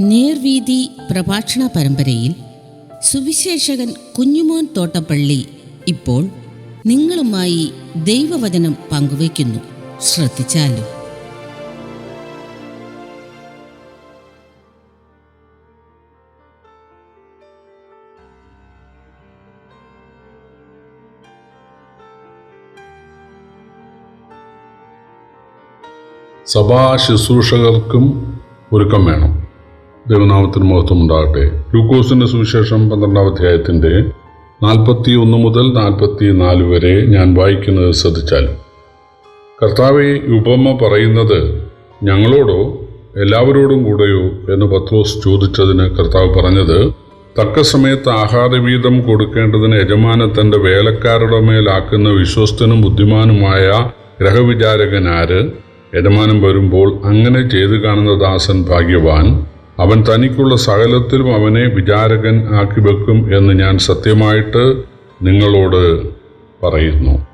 നേർവീതി പ്രഭാഷണ പരമ്പരയിൽ സുവിശേഷകൻ കുഞ്ഞുമോൻ തോട്ടപ്പള്ളി ഇപ്പോൾ നിങ്ങളുമായി ദൈവവചനം പങ്കുവയ്ക്കുന്നു. ശ്രദ്ധിച്ചാലും? സഭാ ശുശ്രൂഷകർക്കും ഒരുക്കം വേണം. ദൈവനാമത്തിന് മഹത്വം ഉണ്ടാകട്ടെ ലൂക്കോസിന്റെ സുവിശേഷം പന്ത്രണ്ടാം അധ്യായത്തിന്റെ നാൽപ്പത്തി ഒന്ന് മുതൽ നാൽപ്പത്തി നാല് വരെ ഞാൻ വായിക്കുന്നത് ശ്രദ്ധിച്ചാലും കർത്താവെ ഉപമ പറയുന്നത് ഞങ്ങളോടോ എല്ലാവരോടും കൂടെയോ എന്ന് പത്രോസ് ചോദിച്ചതിന് കർത്താവ് പറഞ്ഞത് തക്ക സമയത്ത് ആഹാരവീതം കൊടുക്കേണ്ടതിന് യജമാനൻ തന്റെ വേലക്കാരുടെ മേലാക്കുന്ന വിശ്വസ്തനും ബുദ്ധിമാനുമായ ഗ്രഹവിചാരകനാര് യജമാനം വരുമ്പോൾ അങ്ങനെ ചെയ്തു കാണുന്ന ദാസൻ ഭാഗ്യവാൻ. അവൻ തനിക്കുള്ള സകലത്തിലും അവനെ വിചാരകൻ ആക്കി വെക്കും എന്ന് ഞാൻ സത്യമായിട്ട് നിങ്ങളോട് പറയുന്നു.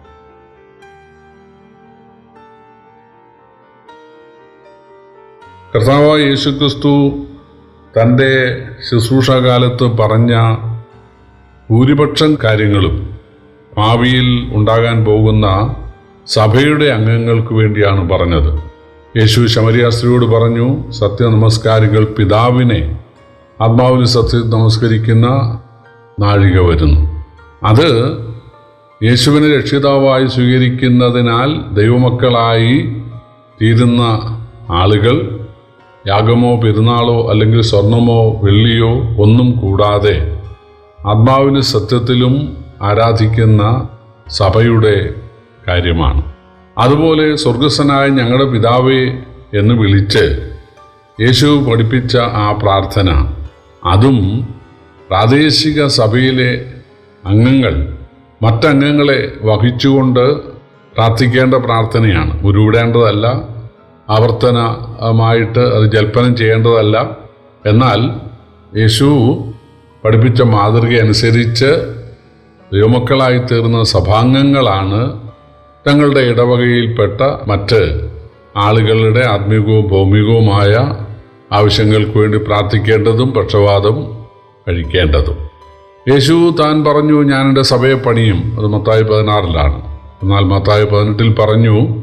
കർത്താവ് യേശുക്രിസ്തു തന്റെ ശുശ്രൂഷാകാലത്ത് പറഞ്ഞ ഭൂരിപക്ഷം കാര്യങ്ങളും ഭാവിയിൽ ഉണ്ടാകാൻ പോകുന്ന സഭയുടെ അംഗങ്ങൾക്ക് വേണ്ടിയാണ് പറഞ്ഞത്. യേശു ശമരിയാസ്ത്രീയോട് പറഞ്ഞു സത്യനമസ്കാരികൾ പിതാവിനെ ആത്മാവിന് സത്യ നമസ്കരിക്കുന്ന നാഴിക വരുന്നു. അത് യേശുവിനെ രക്ഷിതാവായി സ്വീകരിക്കുന്നതിനാൽ ദൈവമക്കളായി തീരുന്ന ആളുകൾ യാഗമോ പെരുന്നാളോ അല്ലെങ്കിൽ സ്വർണമോ വെള്ളിയോ ഒന്നും കൂടാതെ ആത്മാവിന് സത്യത്തിലും ആരാധിക്കുന്ന സഭയുടെ കാര്യമാണ്. അതുപോലെ സ്വർഗസ്വനായ ഞങ്ങളുടെ പിതാവേ എന്ന് വിളിച്ച് യേശു പഠിപ്പിച്ച ആ പ്രാർത്ഥന. അതും പ്രാദേശിക സഭയിലെ അംഗങ്ങൾ മറ്റംഗങ്ങളെ വഹിച്ചുകൊണ്ട് പ്രാർത്ഥിക്കേണ്ട പ്രാർത്ഥനയാണ്. ഉരുവിടേണ്ടതല്ല ആവർത്തനമായിട്ട് അത് ജൽപ്പനം ചെയ്യേണ്ടതല്ല. എന്നാൽ യേശു പഠിപ്പിച്ച മാതൃക അനുസരിച്ച് തീർന്ന സഭാംഗങ്ങളാണ് തങ്ങളുടെ ഇടവകയിൽപ്പെട്ട മറ്റ് ആളുകളുടെ ആത്മീകവും ഭൗമികവുമായ ആവശ്യങ്ങൾക്ക് വേണ്ടി പ്രാർത്ഥിക്കേണ്ടതും പക്ഷവാദം കഴിക്കേണ്ടതും. യേശു താൻ പറഞ്ഞു ഞാൻ എന്റെ സഭയെ പണിയും. അത് മത്തായി പതിനാറിലാണ്. എന്നാൽ മത്തായി പതിനെട്ടിൽ പറഞ്ഞു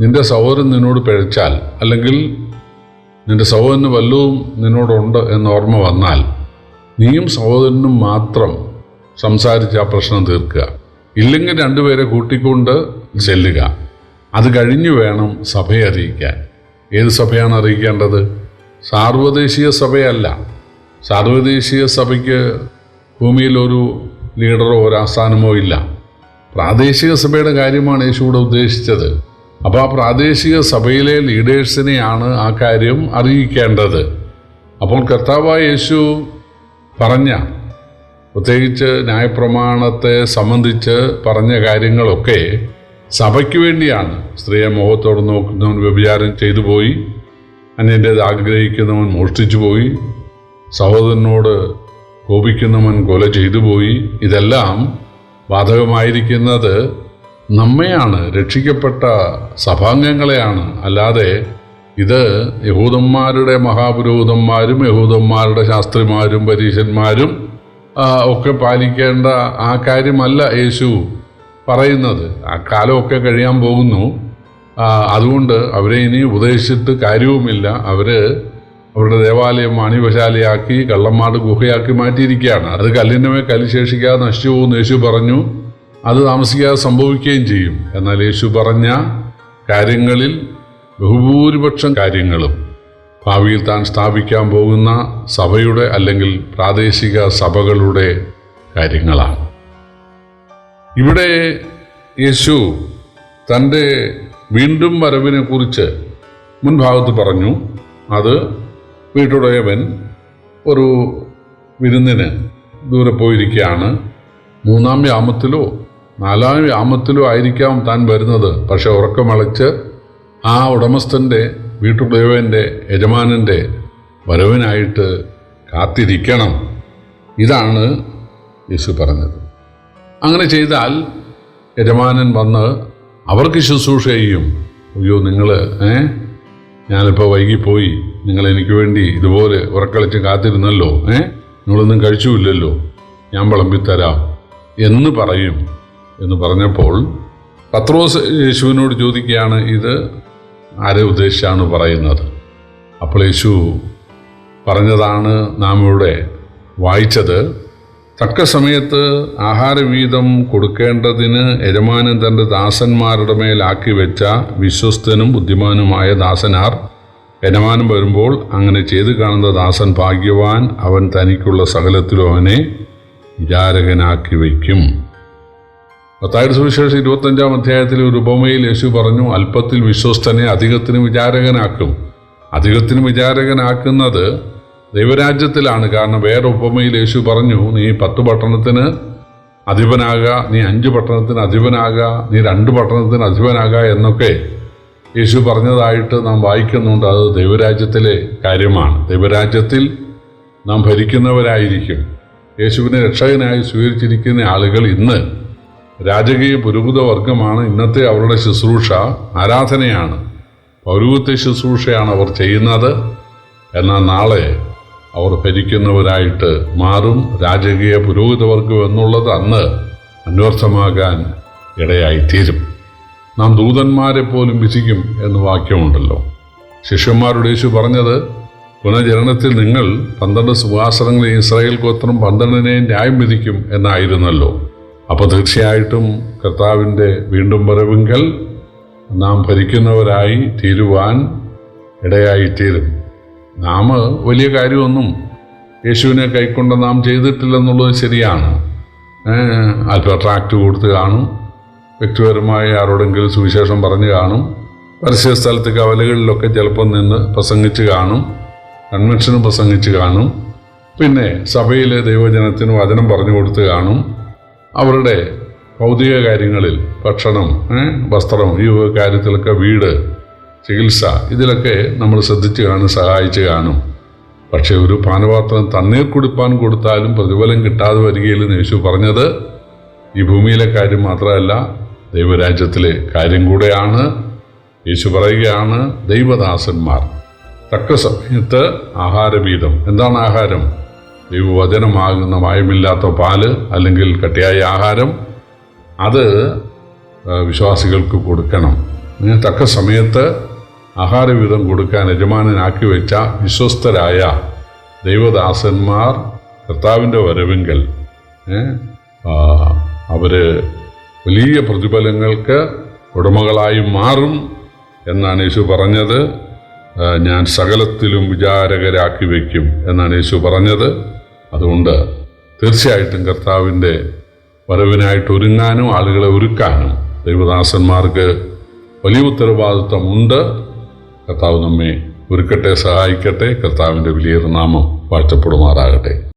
നിന്റെ സഹോദരൻ നിന്നോട് പിഴച്ചാൽ അല്ലെങ്കിൽ നിന്റെ സഹോദരന് വല്ലതും നിന്നോടുണ്ട് എന്ന് ഓർമ്മ വന്നാൽ നീയും സഹോദരനും മാത്രം സംസാരിച്ച് ആ പ്രശ്നം തീർക്കുക. ഇല്ലെങ്കിൽ രണ്ടുപേരെ കൂട്ടിക്കൊണ്ട് ചെല്ലുക. അത് കഴിഞ്ഞു വേണം സഭയെ അറിയിക്കാൻ. ഏത് സഭയാണ് അറിയിക്കേണ്ടത്? സാർവദേശീയ സഭയല്ല. സാർവദേശീയ സഭയ്ക്ക് ഭൂമിയിൽ ഒരു ലീഡറോ ഒരു ആസ്ഥാനമോ ഇല്ല. പ്രാദേശിക സഭയുടെ കാര്യമാണ് യേശു ഇവിടെ ഉദ്ദേശിച്ചത്. അപ്പോൾ ആ പ്രാദേശിക സഭയിലെ ലീഡേഴ്സിനെയാണ് ആ കാര്യം അറിയിക്കേണ്ടത്. അപ്പോൾ കർത്താവായ യേശു പറഞ്ഞ പ്രത്യേകിച്ച് ന്യായപ്രമാണത്തെ സംബന്ധിച്ച് പറഞ്ഞ കാര്യങ്ങളൊക്കെ സഭയ്ക്ക് വേണ്ടിയാണ്. സ്ത്രീയെ മുഖത്തോട് നോക്കുന്നവൻ വ്യഭിചാരം ചെയ്തു പോയി. അന്യന്റേത് ആഗ്രഹിക്കുന്നവൻ മോഷ്ടിച്ചു പോയി. സഹോദരനോട് കോപിക്കുന്നവൻ കൊല ചെയ്തു പോയി. ഇതെല്ലാം ബാധകമായിരിക്കുന്നത് നമ്മെയാണ്. രക്ഷിക്കപ്പെട്ട സഭാംഗങ്ങളെയാണ്. അല്ലാതെ ഇത് യഹൂദന്മാരുടെ മഹാപുരോഹിതന്മാരും യഹൂദന്മാരുടെ ശാസ്ത്രിമാരും പരീശന്മാരും ഒക്കെ പാലിക്കേണ്ട ആ കാര്യമല്ല യേശു. പറയുന്നത്. ആ കാലമൊക്കെ കഴിയാൻ പോകുന്നു. അതുകൊണ്ട് അവരെ ഇനി ഉപദേശിച്ചിട്ട് കാര്യവുമില്ല. അവർ അവരുടെ ദേവാലയം മാണിവശാലയാക്കി കള്ളന്മാട് ഗുഹയാക്കി മാറ്റിയിരിക്കുകയാണ്. അത് കല്ലിന്റെ കല്ല് ശേഷിക്കാതെ നശിച്ചു പോകുന്നു യേശു പറഞ്ഞു. അത് താമസിക്കാതെ സംഭവിക്കുകയും ചെയ്യും. എന്നാൽ യേശു പറഞ്ഞ കാര്യങ്ങളിൽ ബഹുഭൂരിപക്ഷം കാര്യങ്ങളും ഭാവിയിൽ താൻ സ്ഥാപിക്കാൻ പോകുന്ന സഭയുടെ അല്ലെങ്കിൽ പ്രാദേശിക സഭകളുടെ കാര്യങ്ങളാണ്. ഇവിടെ യേശു തന്റെ വീണ്ടും വരവിനെ കുറിച്ച് മുൻഭാഗത്ത് പറഞ്ഞു. അത് വീട്ടുടയവൻ ഒരു വിരുന്നിന് ദൂരെ പോയിരിക്കുകയാണ്. മൂന്നാം യാമത്തിലോ നാലാം യാമത്തിലോ ആയിരിക്കാം താൻ വരുന്നത്. പക്ഷെ ഉറക്കമളച്ച് ആ ഉടമസ്ഥന്റെ വീട്ടുടയവന്റെ യജമാനന്റെ വരവിനായിട്ട് കാത്തിരിക്കണം. ഇതാണ് യേശു പറഞ്ഞത്. അങ്ങനെ ചെയ്താൽ യജമാനൻ വന്ന് അവർക്ക് ശുശ്രൂഷ ചെയ്യും. അയ്യോ നിങ്ങൾ ഏ? ഞാനിപ്പോൾ വൈകിപ്പോയി. നിങ്ങൾ എനിക്ക് വേണ്ടി ഇതുപോലെ ഉറക്കളിച്ച് കാത്തിരുന്നല്ലോ ഏ? നിങ്ങളൊന്നും കഴിച്ചുമില്ലല്ലോ ഞാൻ വിളമ്പിത്തരാം എന്ന് പറയും. എന്ന് പറഞ്ഞപ്പോൾ പത്രോസ് യേശുവിനോട് ചോദിക്കുകയാണ് ഇത് ആരെ ഉദ്ദേശിച്ചാണ് പറയുന്നത്? അപ്പോൾ യേശു പറഞ്ഞതാണ് നാം ഇവിടെ വായിച്ചത് തക്ക സമയത്ത് ആഹാരവീതം കൊടുക്കേണ്ടതിന് യജമാനൻ തന്റെ ദാസന്മാരുടെ മേലാക്കി വെച്ച വിശ്വസ്തനും ബുദ്ധിമാനുമായ ദാസനാർ യജമാനം വരുമ്പോൾ അങ്ങനെ ചെയ്തു കാണുന്ന ദാസൻ ഭാഗ്യവാൻ അവൻ തനിക്കുള്ള സകലത്തിലും അവനെ വിചാരകനാക്കി വയ്ക്കും. പത്തായിരം സുവിശേഷം ഇരുപത്തഞ്ചാം അധ്യായത്തിൽ ഒരു ഉപമയിൽ യേശു പറഞ്ഞു അല്പത്തിൽ വിശ്വസ്തനെ അധികത്തിന് വിചാരകനാക്കും. അധികത്തിന് വിചാരകനാക്കുന്നത് ദൈവരാജ്യത്തിലാണ്. കാരണം വേറെ ഉപമയിൽ യേശു പറഞ്ഞു നീ പത്ത് പട്ടണത്തിന് അധിപനാകുക നീ അഞ്ച് പട്ടണത്തിന് അധിപനാകുക നീ രണ്ട് പട്ടണത്തിന് അധിപനാകുക എന്നൊക്കെ യേശു പറഞ്ഞതായിട്ട് നാം വായിക്കുന്നുണ്ട്. അത് ദൈവരാജ്യത്തിലെ കാര്യമാണ്. ദൈവരാജ്യത്തിൽ നാം ഭരിക്കുന്നവരായിരിക്കും. യേശുവിനെ രക്ഷകനായി സ്വീകരിച്ചിരിക്കുന്ന ആളുകൾ ഇന്ന് രാജകീയ പുരോഹിത വർഗമാണ് ഇന്നത്തെ അവരുടെ ശുശ്രൂഷ ആരാധനയാണ്. പൗരോഹിത്യ ശുശ്രൂഷയാണ് അവർ ചെയ്യുന്നത്. എന്നാൽ നാളെ അവർ ഭരിക്കുന്നവരായിട്ട് മാറും. രാജകീയ പുരോഹിതവർഗം എന്നുള്ളത് അന്ന് അന്വർത്ഥമാകാൻ ഇടയായിത്തീരും. നാം ദൂതന്മാരെ പോലും വിധിക്കും എന്ന് വാക്യമുണ്ടല്ലോ. ശിഷ്യന്മാരോട് യേശു പറഞ്ഞത് പുനർജനനത്തിൽ നിങ്ങൾ പന്ത്രണ്ട് സുവാസനങ്ങളെ ഇസ്രായേൽ ഗോത്രം പന്ത്രണ്ടിനെയും ന്യായം വിധിക്കും എന്നായിരുന്നല്ലോ. അപ്പോൾ തീർച്ചയായിട്ടും കർത്താവിന്റെ വീണ്ടും വരവിങ്കൽ നാം ഭരിക്കുന്നവരായി തീരുവാൻ ഇടയായിത്തീരും. നാം വലിയ കാര്യമൊന്നും യേശുവിനെ കൈക്കൊണ്ട് നാം ചെയ്തിട്ടില്ലെന്നുള്ളത് ശരിയാണ്. അല്പം ട്രാക്ട് കൊടുത്ത് കാണും. വ്യക്തിപരമായി ആരോടെങ്കിലും സുവിശേഷം പറഞ്ഞു കാണും. പരസ്യ സ്ഥലത്ത് കവലകളിലൊക്കെ ചിലപ്പം നിന്ന് പ്രസംഗിച്ച് കാണും. കൺവെൻഷനും പ്രസംഗിച്ച് കാണും. പിന്നെ സഭയിലെ ദൈവജനത്തിന് വചനം പറഞ്ഞു കൊടുത്ത് കാണും. അവരുടെ ഭൗതിക കാര്യങ്ങളിൽ ഭക്ഷണം വസ്ത്രം ഈ കാര്യത്തിലൊക്കെ വീട് ചികിത്സ. ഇതിലൊക്കെ നമ്മൾ ശ്രദ്ധിച്ച് കാണും സഹായിച്ച് കാണും. പക്ഷേ ഒരു പാനപാത്രം തണ്ണീർ കുടിപ്പാൻ കൊടുത്താലും പ്രതിഫലം കിട്ടാതെ വരികയില്ലെന്ന് യേശു പറഞ്ഞത് ഈ ഭൂമിയിലെ കാര്യം മാത്രമല്ല ദൈവരാജ്യത്തിലെ കാര്യം കൂടെയാണ്. യേശു പറയുകയാണ് ദൈവദാസന്മാർ. തക്ക സമയത്ത് ആഹാരവീതം എന്താണ് ആഹാരം? ദൈവവചനമാകുന്ന മായമില്ലാത്ത പാൽ അല്ലെങ്കിൽ കട്ടിയായ ആഹാരം. അത് വിശ്വാസികൾക്ക് കൊടുക്കണം. തക്ക സമയത്ത് ആഹാരവിധം കൊടുക്കാൻ യജമാനനാക്കി വെച്ച വിശ്വസ്തരായ ദൈവദാസന്മാർ കർത്താവിന്റെ വരവെങ്കിൽ അവർ വലിയ പ്രതിഫലങ്ങൾക്ക് ഉടമകളായി മാറും എന്നാണ് യേശു പറഞ്ഞത്. ഞാൻ സകലത്തിലും വിചാരകരാക്കി വയ്ക്കും എന്നാണ് യേശു പറഞ്ഞത്. അതുകൊണ്ട് തീർച്ചയായിട്ടും കർത്താവിന്റെ വരവിനായിട്ട് ഒരുങ്ങാനും ആളുകളെ ഒരുക്കാനും ദൈവദാസന്മാർക്ക് വലിയ ഉത്തരവാദിത്വമുണ്ട്. കർത്താവ് നമ്മെ ഒരുക്കട്ടെ സഹായിക്കട്ടെ. കർത്താവിന്റെ വലിയൊരു നാമം വാഴ്ത്തപ്പെടുമാറാകട്ടെ.